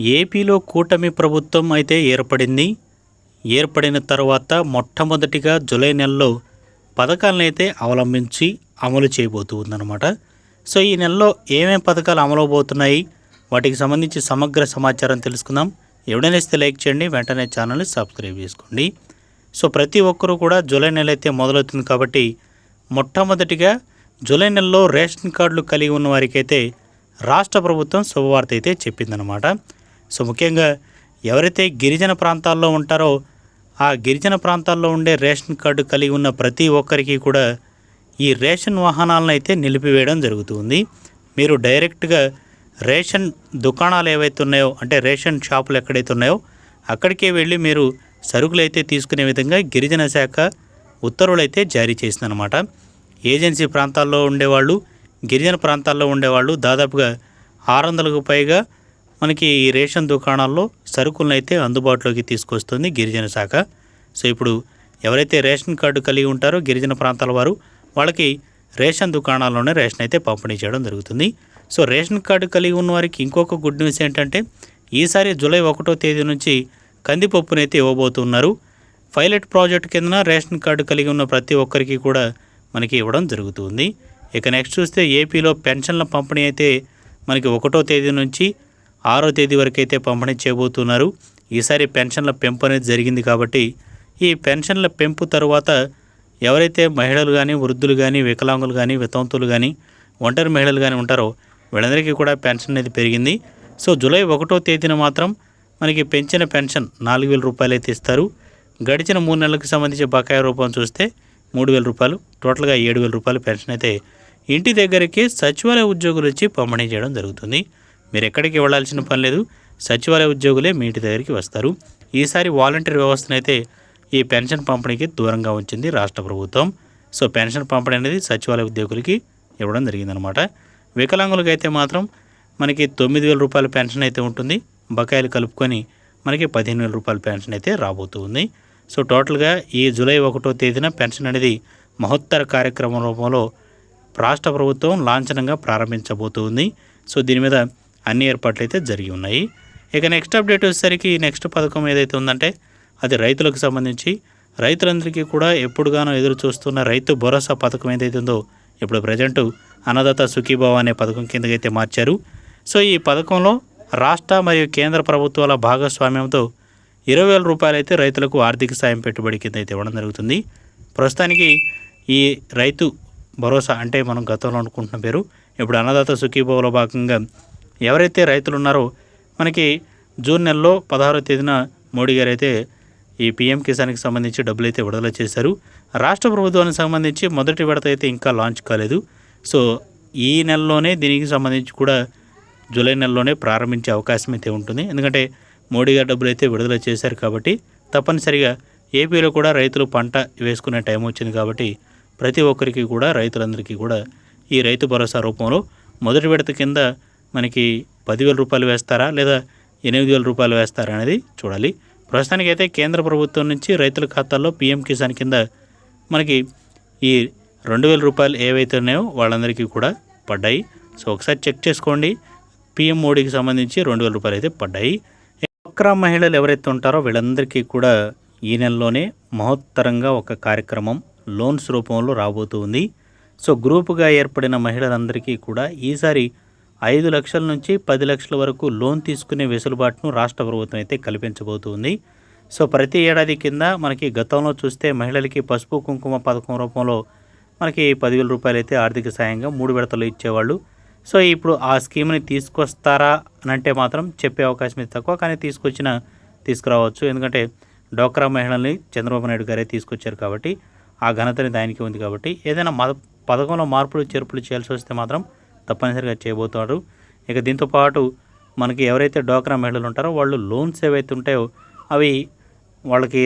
ఏపీలో కూటమి ప్రభుత్వం అయితే ఏర్పడింది. ఏర్పడిన తర్వాత మొట్టమొదటిగా జూలై నెలలో పథకాలను అయితే అవలంబించి అమలు చేయబోతూ ఉందన్నమాట సో ఈ నెలలో ఏమేమి పథకాలు అమలు వాటికి సంబంధించి సమగ్ర సమాచారం తెలుసుకుందాం. ఎవడైనా ఇస్తే లైక్ చేయండి వెంటనే ఛానల్ని సబ్స్క్రైబ్ చేసుకోండి. సో ప్రతి ఒక్కరూ కూడా జూలై నెల అయితే మొదలవుతుంది కాబట్టి మొట్టమొదటిగా జూలై నెలలో రేషన్ కార్డులు కలిగి ఉన్న వారికైతే రాష్ట్ర ప్రభుత్వం శుభవార్త అయితే చెప్పిందనమాట సో ముఖ్యంగా ఎవరైతే గిరిజన ప్రాంతాల్లో ఉంటారో ఆ గిరిజన ప్రాంతాల్లో ఉండే రేషన్ కార్డు కలిగి ఉన్న ప్రతి ఒక్కరికి కూడా ఈ రేషన్ వాహనాలను అయితే నిలిపివేయడం జరుగుతుంది. మీరు డైరెక్ట్గా రేషన్ దుకాణాలు ఏవైతే ఉన్నాయో అంటే రేషన్ షాపులు ఎక్కడైతే ఉన్నాయో అక్కడికే వెళ్ళి మీరు సరుకులు అయితే తీసుకునే విధంగా గిరిజన శాఖ ఉత్తర్వులు అయితే జారీ చేసిందనమాట ఏజెన్సీ ప్రాంతాల్లో ఉండేవాళ్ళు గిరిజన ప్రాంతాల్లో ఉండేవాళ్ళు దాదాపుగా ఆరు వందలకు పైగా మనకి ఈ రేషన్ దుకాణాల్లో సరుకులను అయితే అందుబాటులోకి తీసుకొస్తుంది గిరిజన శాఖ. సో ఇప్పుడు ఎవరైతే రేషన్ కార్డు కలిగి ఉంటారో గిరిజన ప్రాంతాల వారు వాళ్ళకి రేషన్ దుకాణాల్లోనే రేషన్ అయితే పంపిణీ చేయడం జరుగుతుంది. సో రేషన్ కార్డు కలిగి ఉన్న వారికి ఇంకొక గుడ్ న్యూస్ ఏంటంటే ఈసారి జూలై ఒకటో తేదీ నుంచి కందిపప్పునైతే ఇవ్వబోతున్నారు. పైలట్ ప్రాజెక్ట్ కింద రేషన్ కార్డు కలిగి ఉన్న ప్రతి ఒక్కరికి కూడా మనకి ఇవ్వడం జరుగుతుంది. ఇక నెక్స్ట్ చూస్తే ఏపీలో పెన్షన్ల పంపిణీ అయితే మనకి ఒకటో తేదీ నుంచి ఆరో తేదీ వరకు అయితే పంపిణీ చేయబోతున్నారు. ఈసారి పెన్షన్ల పెంపు అనేది జరిగింది కాబట్టి ఈ పెన్షన్ల పెంపు తరువాత ఎవరైతే మహిళలు కానీ వృద్ధులు కానీ వికలాంగులు కానీ వితంతులు కానీ ఒంటరి మహిళలు కానీ ఉంటారో వీళ్ళందరికీ కూడా పెన్షన్ అనేది పెరిగింది. సో జూలై ఒకటో తేదీన మాత్రం మనకి పెంచిన పెన్షన్ నాలుగు వేల రూపాయలు అయితే ఇస్తారు. గడిచిన మూడు నెలలకు సంబంధించి బకాయి రూపం చూస్తే మూడు వేల రూపాయలు టోటల్గా ఏడు వేల రూపాయలు పెన్షన్ అయితే ఇంటి దగ్గరికి సచివాలయ ఉద్యోగులు వచ్చి పంపిణీ చేయడం జరుగుతుంది. మీరు ఎక్కడికి వెళ్ళాల్సిన పని లేదు. సచివాలయ ఉద్యోగులే మీ ఇంటి దగ్గరికి వస్తారు. ఈసారి వాలంటీర్ వ్యవస్థనైతే ఈ పెన్షన్ పంపిణీకి దూరంగా ఉంచింది రాష్ట్ర ప్రభుత్వం. సో పెన్షన్ పంపిణీ అనేది సచివాలయ ఉద్యోగులకి ఇవ్వడం జరిగిందనమాట. వికలాంగులకు అయితే మాత్రం మనకి తొమ్మిది వేల రూపాయల పెన్షన్ అయితే ఉంటుంది. బకాయిలు కలుపుకొని మనకి పదిహేను వేల రూపాయల పెన్షన్ అయితే రాబోతుంది సో టోటల్గా ఈ జూలై ఒకటో తేదీన పెన్షన్ అనేది మహోత్తర కార్యక్రమం రూపంలో రాష్ట్ర ప్రభుత్వం లాంఛనంగా ప్రారంభించబోతుంది సో దీని మీద అన్ని ఏర్పాట్లు అయితే జరిగి ఉన్నాయి. ఇక నెక్స్ట్ అప్డేట్ వచ్చేసరికి నెక్స్ట్ పథకం ఏదైతే ఉందంటే అది రైతులకు సంబంధించి రైతులందరికీ కూడా ఎప్పుడుగానో ఎదురు చూస్తున్న రైతు భరోసా పథకం ఏదైతే ఉందో ఇప్పుడు ప్రజెంటు అన్నదాత సుఖీభావ అనే పథకం కిందకైతే మార్చారు. సో ఈ పథకంలో రాష్ట్ర మరియు కేంద్ర ప్రభుత్వాల భాగస్వామ్యంతో ఇరవై వేల రూపాయలు అయితే రైతులకు ఆర్థిక సాయం పెట్టుబడి కింద అయితే ఇవ్వడం జరుగుతుంది. ప్రస్తుతానికి ఈ రైతు భరోసా అంటే మనం గతంలో అనుకుంటున్న పేరు ఇప్పుడు అన్నదాత సుఖీభావలో భాగంగా ఎవరైతే రైతులు ఉన్నారో మనకి జూన్ నెలలో పదహారో తేదీన మోడీ గారు అయితే ఈ పీఎం కిసాన్కి సంబంధించి డబ్బులు అయితే విడుదల చేశారు. రాష్ట్ర ప్రభుత్వానికి సంబంధించి మొదటి విడత అయితే ఇంకా లాంచ్ కాలేదు. సో ఈ నెలలోనే దీనికి సంబంధించి కూడా జూలై నెలలోనే ప్రారంభించే అవకాశం అయితే ఉంటుంది. ఎందుకంటే మోడీ గారు డబ్బులు అయితే విడుదల చేశారు కాబట్టి తప్పనిసరిగా ఏపీలో కూడా రైతులు పంట వేసుకునే టైం వచ్చింది కాబట్టి ప్రతి ఒక్కరికి కూడా రైతులందరికీ కూడా ఈ రైతు భరోసా రూపంలో మొదటి విడత కింద మనకి పదివేల రూపాయలు వేస్తారా లేదా ఎనిమిది వేల రూపాయలు వేస్తారా అనేది చూడాలి. ప్రస్తుతానికైతే కేంద్ర ప్రభుత్వం నుంచి రైతుల ఖాతాల్లో పీఎం కిసాన్ కింద మనకి ఈ రెండు వేల రూపాయలు ఏవైతే ఉన్నాయో వాళ్ళందరికీ కూడా పడ్డాయి. సో ఒకసారి చెక్ చేసుకోండి. పిఎం మోడీకి సంబంధించి రెండు వేల రూపాయలు అయితే పడ్డాయి. డ్వాక్రా మహిళలు ఎవరైతే ఉంటారో వీళ్ళందరికీ కూడా ఈ నెలలోనే మహోత్తరంగా ఒక కార్యక్రమం లోన్స్ రూపంలో రాబోతుంది సో గ్రూపుగా ఏర్పడిన మహిళలందరికీ కూడా ఈసారి ఐదు లక్షల నుంచి పది లక్షల వరకు లోన్ తీసుకునే వెసులుబాటును రాష్ట్ర ప్రభుత్వం అయితే కల్పించబోతుంది. సో ప్రతి ఏడాది కింద మనకి గతంలో చూస్తే మహిళలకి పసుపు కుంకుమ పథకం రూపంలో మనకి పదివేల రూపాయలు అయితే ఆర్థిక సాయంగా మూడు విడతలు ఇచ్చేవాళ్ళు. సో ఇప్పుడు ఆ స్కీమ్ని తీసుకొస్తారా అని అంటే మాత్రం చెప్పే అవకాశం ఇది తక్కువ. కానీ తీసుకొచ్చిన తీసుకురావచ్చు. ఎందుకంటే డోక్రా మహిళల్ని చంద్రబాబు నాయుడు గారే తీసుకొచ్చారు కాబట్టి ఆ ఘనతని దానికి ఉంది కాబట్టి ఏదైనా మద పథకంలో మార్పులు చేర్పులు చేయాల్సి వస్తే మాత్రం తప్పనిసరిగా చేయబోతున్నారు. ఇక దీంతో పాటు మనకి ఎవరైతే డోక్రా మహిళలు ఉంటారో వాళ్ళు లోన్స్ ఏవైతే ఉంటాయో అవి వాళ్ళకి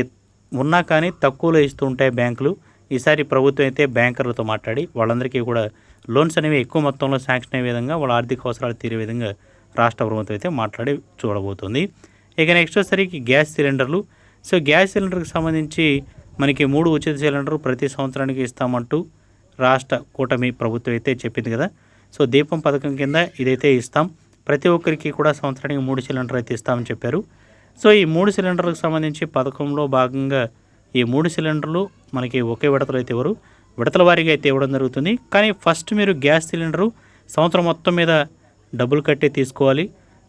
ఉన్నా కానీ తక్కువలో ఇస్తూ ఉంటాయి బ్యాంకులు. ఈసారి ప్రభుత్వం అయితే బ్యాంకర్లతో మాట్లాడి వాళ్ళందరికీ కూడా లోన్స్ అనేవి ఎక్కువ మొత్తంలో శాంక్షన్ అయ్యే విధంగా వాళ్ళ ఆర్థిక అవసరాలు తీరే విధంగా రాష్ట్ర ప్రభుత్వం అయితే మాట్లాడి చూడబోతుంది. ఇక నెక్స్ట్ వచ్చేసరికి గ్యాస్ సిలిండర్లు. సో గ్యాస్ సిలిండర్కి సంబంధించి మనకి మూడు ఉచిత సిలిండర్ ప్రతి సంవత్సరానికి ఇస్తామంటూ రాష్ట్ర కూటమి ప్రభుత్వం అయితే చెప్పింది కదా. సో దీపం పథకం కింద ఇదైతే ఇస్తాం. ప్రతి ఒక్కరికి కూడా సంవత్సరానికి మూడు సిలిండర్ అయితే ఇస్తామని చెప్పారు. సో ఈ మూడు సిలిండర్లకు సంబంధించి పథకంలో భాగంగా ఈ మూడు సిలిండర్లు మనకి ఒకే విడతలు అయితే ఇవ్వరు. విడతల వారీగా అయితే ఇవ్వడం జరుగుతుంది. కానీ ఫస్ట్ మీరు గ్యాస్ సిలిండరు సంవత్సరం మొత్తం మీద డబ్బులు కట్టి తీసుకోవాలి.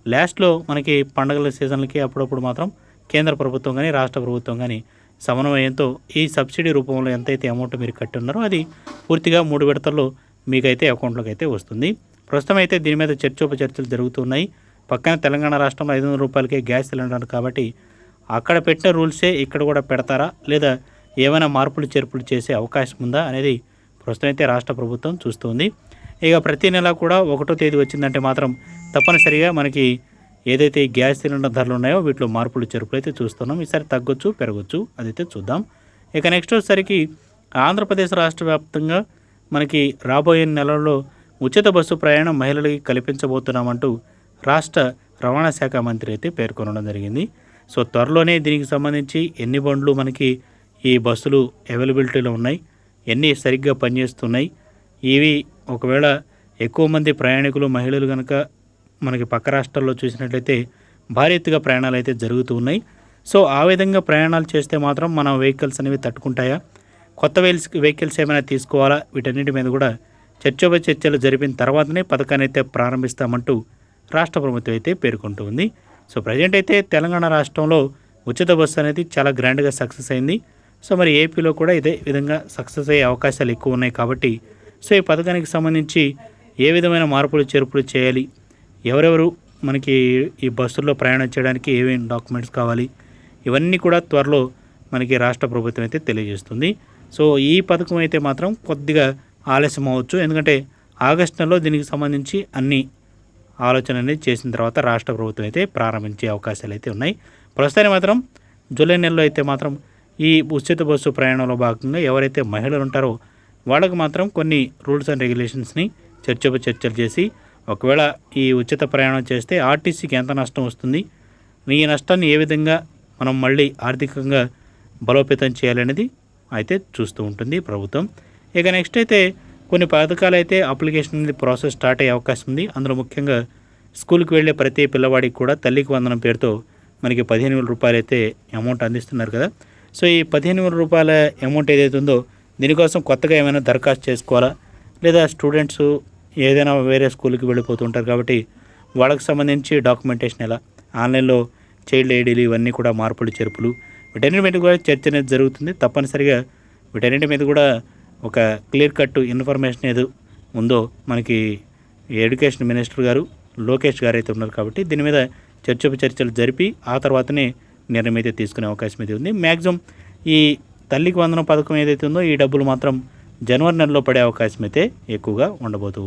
లాస్ట్లో మనకి పండగల సీజన్లకి అప్పుడప్పుడు మాత్రం కేంద్ర ప్రభుత్వం కానీ రాష్ట్ర ప్రభుత్వం కానీ సమన్వయంతో ఈ సబ్సిడీ రూపంలో ఎంతైతే అమౌంట్ మీరు కట్టి ఉన్నారో అది పూర్తిగా మూడు విడతల్లో మీకైతే అకౌంట్లోకి అయితే వస్తుంది. ప్రస్తుతం అయితే దీని మీద చర్చోపచర్చలు జరుగుతున్నాయి. పక్కన తెలంగాణ రాష్ట్రంలో ఐదు వందల రూపాయలకే గ్యాస్ సిలిండర్ కాబట్టి అక్కడ పెట్టిన రూల్సే ఇక్కడ కూడా పెడతారా? లేదా ఏమైనా మార్పులు చేర్పులు చేసే అవకాశం ఉందా? అనేది ప్రస్తుతం అయితే రాష్ట్ర ప్రభుత్వం చూస్తుంది. ఇక ప్రతి నెల కూడా ఒకటో తేదీ వచ్చిందంటే మాత్రం తప్పనిసరిగా మనకి ఏదైతే గ్యాస్ సిలిండర్ ధరలు ఉన్నాయో వీటిలో మార్పులు చేర్పులు అయితే చూస్తున్నాం. ఈసారి తగ్గొచ్చు పెరగచ్చు అదైతే చూద్దాం. ఇక నెక్స్ట్ వచ్చేసరికి ఆంధ్రప్రదేశ్ రాష్ట్ర వ్యాప్తంగా మనకి రాబోయే నెలల్లో ఉచిత బస్సు ప్రయాణం మహిళలకి కల్పించబోతున్నామంటూ రాష్ట్ర రవాణా శాఖ మంత్రి అయితే పేర్కొనడం జరిగింది. సో త్వరలోనే దీనికి సంబంధించి ఎన్ని బండ్లు మనకి ఈ బస్సులు అవైలబిలిటీలో ఉన్నాయి ఎన్ని సరిగ్గా పనిచేస్తున్నాయి ఇవి ఒకవేళ ఎక్కువ మంది ప్రయాణికులు మహిళలు కనుక మనకి పక్క రాష్ట్రాల్లో చూసినట్లయితే భారీ ఎత్తుగా ప్రయాణాలు అయితే జరుగుతూ ఉన్నాయి. సో ఆ విధంగా ప్రయాణాలు చేస్తే మాత్రం మన వెహికల్స్ అనేవి తట్టుకుంటాయా? కొత్త వెహిల్స్ వెహికల్స్ ఏమైనా తీసుకోవాలా? వీటన్నిటి మీద కూడా చర్చోప చర్చలు జరిపిన తర్వాతనే పథకాన్ని అయితే ప్రారంభిస్తామంటూ రాష్ట్ర ప్రభుత్వం అయితే పేర్కొంటుంది సో ప్రజెంట్ అయితే తెలంగాణ రాష్ట్రంలో ఉచిత బస్సు అనేది చాలా గ్రాండ్గా సక్సెస్ అయింది. సో మరి ఏపీలో కూడా ఇదే విధంగా సక్సెస్ అయ్యే అవకాశాలు ఎక్కువ ఉన్నాయి కాబట్టి సో ఈ పథకానికి సంబంధించి ఏ విధమైన మార్పులు చేర్పులు చేయాలి? ఎవరెవరు మనకి ఈ బస్సుల్లో ప్రయాణం చేయడానికి ఏమేమి డాక్యుమెంట్స్ కావాలి? ఇవన్నీ కూడా త్వరలో మనకి రాష్ట్ర ప్రభుత్వం అయితే తెలియజేస్తుంది. సో ఈ పథకం అయితే మాత్రం కొద్దిగా ఆలస్యం అవ్వచ్చు ఎందుకంటే ఆగస్టు నెలలో దీనికి సంబంధించి అన్ని ఆలోచన అనేది చేసిన తర్వాత రాష్ట్ర ప్రభుత్వం అయితే ప్రారంభించే అవకాశాలు అయితే ఉన్నాయి. ప్రస్తుతానికి మాత్రం జూలై నెలలో అయితే మాత్రం ఈ ఉచిత బస్సు ప్రయాణంలో భాగంగా ఎవరైతే మహిళలు ఉంటారో వాళ్ళకు మాత్రం కొన్ని రూల్స్ అండ్ రెగ్యులేషన్స్ని చర్చపై చర్చలు చేసి ఒకవేళ ఈ ఉచిత ప్రయాణం చేస్తే ఆర్టీసీకి ఎంత నష్టం వస్తుంది? ఈ నష్టాన్ని ఏ విధంగా మనం మళ్ళీ ఆర్థికంగా బలోపేతం చేయాలనేది అయితే చూస్తూ ఉంటుంది ప్రభుత్వం. ఇక నెక్స్ట్ అయితే కొన్ని పథకాలు అయితే అప్లికేషన్ అనేది ప్రాసెస్ స్టార్ట్ అయ్యే అవకాశం ఉంది. అందులో ముఖ్యంగా స్కూల్కి వెళ్ళే ప్రతి పిల్లవాడికి కూడా తల్లికి వందనం పేరుతో మనకి పదిహేను వేల రూపాయలు అయితే అమౌంట్ అందిస్తున్నారు కదా. సో ఈ పదిహేను వేల రూపాయల అమౌంట్ ఏదైతే ఉందో దీనికోసం కొత్తగా ఏమైనా దరఖాస్తు చేసుకోవాలా? లేదా స్టూడెంట్స్ ఏదైనా వేరే స్కూల్కి వెళ్ళిపోతుంటారు కాబట్టి వాళ్ళకి సంబంధించి డాక్యుమెంటేషన్ ఎలా? ఆన్లైన్లో చైల్డ్ ఐడీలు ఇవన్నీ కూడా మార్పులు చేర్పులు వీటన్నిటి మీద కూడా చర్చ అనేది జరుగుతుంది. తప్పనిసరిగా వీటన్నిటి మీద కూడా ఒక క్లియర్ కట్ ఇన్ఫర్మేషన్ ఏదో ఉందో మనకి ఎడ్యుకేషన్ మినిస్టర్ గారు లోకేష్ గారు అయితే ఉన్నారు కాబట్టి దీని మీద చర్చపు చర్చలు జరిపి ఆ తర్వాతనే నిర్ణయం అయితే తీసుకునే అవకాశం అయితే ఉంది. మ్యాక్సిమం ఈ తల్లికి వందనం పథకం ఏదైతే ఉందో ఈ డబ్బులు మాత్రం జనవరి నెలలో పడే అవకాశం అయితే ఎక్కువగా ఉండబోతుంది